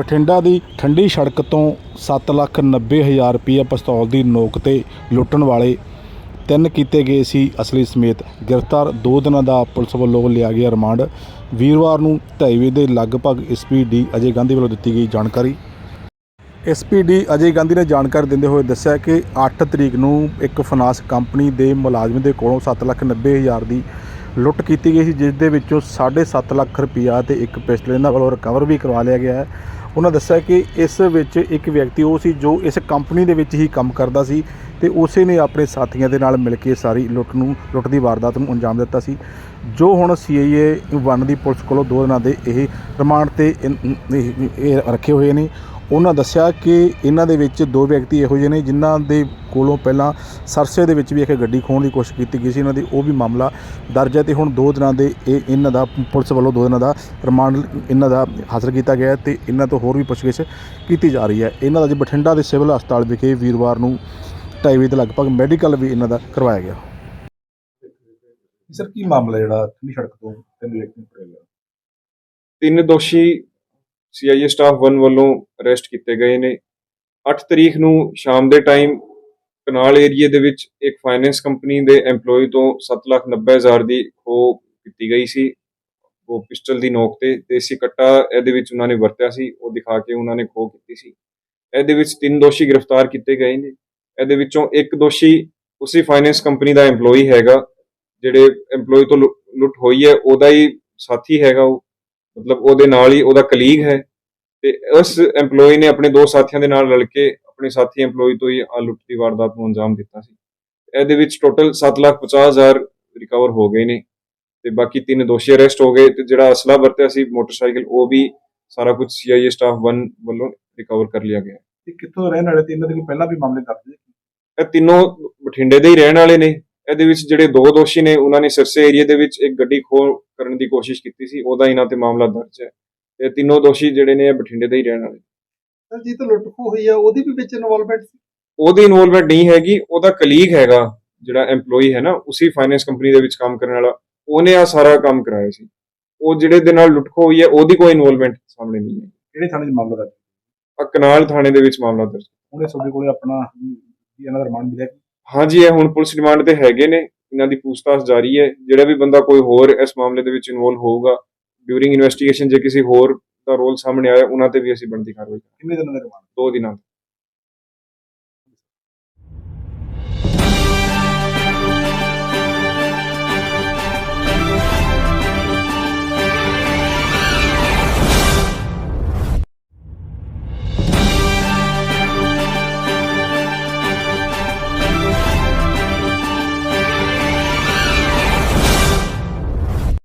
ਬਠਿੰਡਾ ਦੀ ਠੰਡੀ ਸੜਕ ਤੋਂ 7,90,000 ਰੁਪਏ ਪਿਸਤੌਲ ਦੀ ਨੋਕ ਤੇ ਲੁੱਟਣ ਵਾਲੇ ਤਿੰਨ ਕੀਤੇ ਗਏ ਸੀ ਅਸਲੀ ਸਮੇਤ। ਗ੍ਰਿਫਤਾਰ ਦੋ ਦਿਨਾਂ ਦਾ ਪੁਲਿਸ ਵੱਲੋਂ ਲਿਆ ਗਿਆ ਰਿਮਾਂਡ। ਵੀਰਵਾਰ ਨੂੰ ਢਾਈਵੇ ਦੇ ਲਗਭਗ ਐਸਪੀ ਡੀ ਅਜੇ ਗਾਂਧੀ ਵੱਲੋਂ ਦਿੱਤੀ ਗਈ ਜਾਣਕਾਰੀ। ਐਸਪੀ ਡੀ ਅਜੇ ਗਾਂਧੀ ਨੇ ਜਾਣਕਾਰੀ ਦਿੰਦੇ ਹੋਏ ਦੱਸਿਆ ਕਿ 8 ਤਰੀਕ ਨੂੰ ਇੱਕ ਫਾਈਨਾਂਸ ਕੰਪਨੀ ਦੇ ਮੁਲਾਜ਼ਮ ਦੇ ਕੋਲੋਂ 7,90,000 ਦੀ ਲੁੱਟ ਕੀਤੀ ਗਈ ਸੀ ਜਿਸ ਦੇ ਵਿੱਚੋਂ 7.5 ਲੱਖ ਰੁਪਈਆ ਤੇ ਇੱਕ ਪਿਸਟਲ ਇਹਨਾਂ ਵੱਲੋਂ ਰਿਕਵਰ ਵੀ ਕਰਵਾ ਲਿਆ ਗਿਆ ਹੈ। ਉਹਨਾਂ ਦੱਸਿਆ ਕਿ ਇਸ ਵਿੱਚ ਇੱਕ ਵਿਅਕਤੀ, ਉਹ ਸੀ ਜੋ ਇਸ ਕੰਪਨੀ ਦੇ ਵਿੱਚ ਹੀ ਕੰਮ ਕਰਦਾ ਸੀ ਤੇ ਉਸੇ ਨੇ ਆਪਣੇ ਸਾਥੀਆਂ ਦੇ ਨਾਲ ਮਿਲ ਕੇ ਸਾਰੀ ਲੁੱਟ ਨੂੰ, ਲੁੱਟ ਦੀ ਵਾਰਦਾਤ ਨੂੰ ਅੰਜਾਮ ਦਿੱਤਾ ਸੀ। ਜੋ ਹੁਣ ਸੀਆਈਏ 1 ਦੀ ਪੁਲਿਸ ਕੋਲੋਂ ਦੋ ਦਿਨਾਂ ਦੇ ਇਹ ਰਿਮਾਂਡ ਤੇ ਇਹ ਰੱਖੇ ਹੋਏ ਨੇ। ਉਹਨਾਂ ਦੱਸਿਆ ਕਿ ਇਹਨਾਂ ਦੇ ਵਿੱਚ ਦੋ ਵਿਅਕਤੀ ਇਹੋ ਜਿਹੇ ਨੇ ਜਿਨ੍ਹਾਂ ਦੇ ਕੋਲੋਂ ਪਹਿਲਾਂ ਸਰਸੇ ਦੇ ਵਿੱਚ ਵੀ ਇੱਕ ਗੱਡੀ ਖੋਹਣ ਦੀ ਕੋਸ਼ਿਸ਼ ਕੀਤੀ ਗਈ ਸੀ। ਇਹਨਾਂ ਦੀ ਉਹ ਵੀ ਮਾਮਲਾ ਦਰਜ ਹੈ ਤੇ ਹੁਣ ਦੋ ਦਿਨਾਂ ਦੇ ਇਹ ਇਹਨਾਂ ਦਾ ਪੁਲਿਸ ਵੱਲੋਂ ਦੋ ਦਿਨਾਂ ਦਾ ਰਿਮਾਂਡ ਇਹਨਾਂ ਦਾ ਹਾਸਲ ਕੀਤਾ ਗਿਆ ਤੇ ਇਹਨਾਂ ਤੋਂ ਹੋਰ ਵੀ ਪੁੱਛਗਿੱਛ ਕੀਤੀ ਜਾ ਰਹੀ ਹੈ। ਇਹਨਾਂ ਦਾ ਅੱਜ ਬਠਿੰਡਾ ਦੇ ਸਿਵਲ ਹਸਪਤਾਲ ਵਿਖੇ ਵੀਰਵਾਰ ਨੂੰ ਢਾਈ ਵਜੇ ਦੇ ਲਗਭਗ ਮੈਡੀਕਲ ਵੀ ਇਹਨਾਂ ਦਾ ਕਰਵਾਇਆ ਗਿਆ। ਸਰ ਕੀ ਮਾਮਲਾ ਜਿਹੜਾ ਠੰਡੀ ਸੜਕ ਤੋਂ ਤਿੰਨ ਵਿਅਕਤੀ ਫੜੇ ਗਏ? ਤਿੰਨ ਦੋਸ਼ੀ ਸੀਆਈਏ ਸਟਾਫ 1 ਵੱਲੋਂ ਅਰੈਸਟ ਕੀਤੇ ਗਏ ਨੇ। 8 ਤਰੀਕ ਨੂੰ ਸ਼ਾਮ ਦੇ ਟਾਈਮ ਕਨਾਲ ਏਰੀਏ ਦੇ ਵਿੱਚ ਇੱਕ ਫਾਈਨੈਂਸ ਕੰਪਨੀ ਦੇ EMPLOYE ਤੋਂ 7,90,000 ਦੀ ਖੋਹ ਕੀਤੀ ਗਈ ਸੀ। ਉਹ ਪਿਸਟਲ ਦੀ ਨੋਕ ਤੇ ਦੇਸੀ ਕੱਟਾ ਇਹਦੇ ਵਿੱਚ ਉਹਨਾਂ ਨੇ ਵਰਤਿਆ ਸੀ। ਉਹ ਦਿਖਾ ਕੇ ਉਹਨਾਂ ਨੇ ਖੋਹ ਕੀਤੀ ਸੀ। ਇਹਦੇ ਵਿੱਚ ਤਿੰਨ ਦੋਸ਼ੀ ਗ੍ਰਿਫਤਾਰ ਕੀਤੇ ਗਏ ਨੇ। ਇਹਦੇ ਵਿੱਚੋਂ ਇੱਕ ਦੋਸ਼ੀ ਉਸੇ ਫਾਈਨੈਂਸ ਕੰਪਨੀ ਦਾ EMPLOYE ਹੈਗਾ ਜਿਹੜੇ EMPLOYE ਤੋਂ ਲੁ- ਲੁੱਟ ਹੋਈ ਹੈ ਉਹਦਾ ਹੀ ਸਾਥੀ ਹੈਗਾ ਉਹ। ਮਤਲਬ ਉਹਦੇ ਨਾਲ ਹੀ ਉਹਦਾ ਕਲੀਗ ਹੈ ਤੇ ਉਸ EMPLOYE ਨੇ ਆਪਣੇ ਦੋ ਸਾਥੀਆਂ ਦੇ ਨਾਲ ਰਲ ਕੇ ਆਪਣੇ ਸਾਥੀ EMPLOYE ਤੋਂ ਹੀ ਆ ਲੁੱਟ ਦੀ ਵਾਰਦਾਤ ਨੂੰ ਅੰਜਾਮ ਦਿੱਤਾ ਸੀ। ਇਹਦੇ ਵਿੱਚ ਟੋਟਲ 7,50,000 ਰਿਕਵਰ ਹੋ ਗਏ ਨੇ ਤੇ ਬਾਕੀ ਤਿੰਨ ਦੋਸ਼ੀ ਅਰੈਸਟ ਹੋ ਗਏ ਤੇ ਜਿਹੜਾ ਅਸਲਾ ਵਰਤਿਆ ਸੀ ਮੋਟਰਸਾਈਕਲ ਉਹ ਵੀ ਸਾਰਾ ਕੁਝ ਸੀਆਈਏ ਸਟਾਫ 1 ਵੱਲੋਂ ਰਿਕਵਰ ਕਰ ਲਿਆ ਗਿਆ। ਤੇ ਕਿੱਥੋਂ ਰਹਿਣ ਵਾਲੇ ਤੇ ਇਹਨਾਂ ਦੇ ਪਹਿਲਾਂ ਵੀ ਮਾਮਲੇ ਦਰਜ ਨੇ? ਇਹ ਤਿੰਨੋਂ ਬਠਿੰਡੇ ਦੇ ਹੀ ਰਹਿਣ ਵਾਲੇ ਨੇ। ਇਹਦੇ ਵਿੱਚ ਜਿਹੜੇ ਦੋ ਦੋਸ਼ੀ ਨੇ ਉਹਨਾਂ ਨੇ ਸਰਸੇ ਏਰੀਆ ਦੇ ਵਿੱਚ ਇੱਕ ਗੱਡੀ ਖੋਹ ਕਰਨ ਦੀ ਕੋਸ਼ਿਸ਼ ਕੀਤੀ ਸੀ ਉਹਦਾ ਇਹਨਾਂ ਤੇ ਮਾਮਲਾ ਦਰਜ ਹੈ। ਤੇ ਤਿੰਨੋਂ ਦੋਸ਼ੀ ਜਿਹੜੇ ਨੇ ਇਹ ਬਠਿੰਡੇ ਦੇ ਹੀ ਰਹਿਣ ਵਾਲੇ ਸਰ ਜੀ ਤਾਂ ਲੁੱਟ ਖੋਹ ਹੋਈ ਆ ਉਹਦੀ ਵੀ ਵਿੱਚ ਇਨਵੋਲਵਮੈਂਟ ਸੀ? ਉਹਦੀ ਇਨਵੋਲਵਮੈਂਟ ਨਹੀਂ ਹੈਗੀ ਉਹਦਾ ਕਲੀਗ ਹੈਗਾ ਜਿਹੜਾ EMPLOYE ਹੈ ਨਾ ਉਸੇ ਫਾਈਨੈਂਸ ਕੰਪਨੀ ਦੇ ਵਿੱਚ ਕੰਮ ਕਰਨ ਵਾਲਾ ਉਹਨੇ ਆ ਸਾਰਾ ਕੰਮ ਕਰਾਇਆ ਸੀ। ਉਹ ਜਿਹੜੇ ਦੇ ਨਾਲ ਲੁੱਟ ਖੋਹ ਹੋਈ ਹੈ ਉਹਦੀ ਕੋਈ ਇਨਵੋਲਵਮੈਂਟ ਸਾਹਮਣੇ ਨਹੀਂ ਹੈ। ਕਿਹੜੇ ਥਾਣੇ 'ਚ ਮਾਮਲਾ ਦਰਜ? ਆ ਕਨਾਲ ਥਾਣੇ ਦੇ ਵਿੱਚ ਮਾਮਲਾ ਦਰਜ ਉਹਨੇ ਤੁਹਾਡੇ ਕੋਲੇ ਆਪਣਾ ਇਹਨਾਂ ਦਾ ਰਿਮਾਂਡ ਮਿਲਿਆ ਹਾਂਜੀ ਇਹ ਹੁਣ ਪੁਲਿਸ ਰਿਮਾਂਡ ਤੇ ਹੈਗੇ ਨੇ। ਇਹਨਾਂ ਦੀ ਪੁੱਛਤਾਛ ਜਾਰੀ ਹੈ। ਜਿਹੜਾ ਵੀ ਬੰਦਾ ਕੋਈ ਹੋਰ ਇਸ ਮਾਮਲੇ ਦੇ ਵਿੱਚ ਇਨਵੋਲਵ ਹੋਊਗਾ ਡਿਊਰਿੰਗ ਇਨਵੈਸਟੀਗੇਸ਼ਨ ਜੇ ਕਿਸੇ ਹੋਰ ਦਾ ਰੋਲ ਸਾਹਮਣੇ ਆਇਆ ਉਹਨਾਂ ਤੇ ਵੀ ਅਸੀਂ ਬਣਦੀ ਕਾਰਵਾਈ ਕਰਾਂਗੇ। ਕਿੰਨੇ ਦਿਨਾਂ ਦਾ ਰਿਮਾਂਡ ਦੋ ਦਿਨਾਂ ਤੱਕ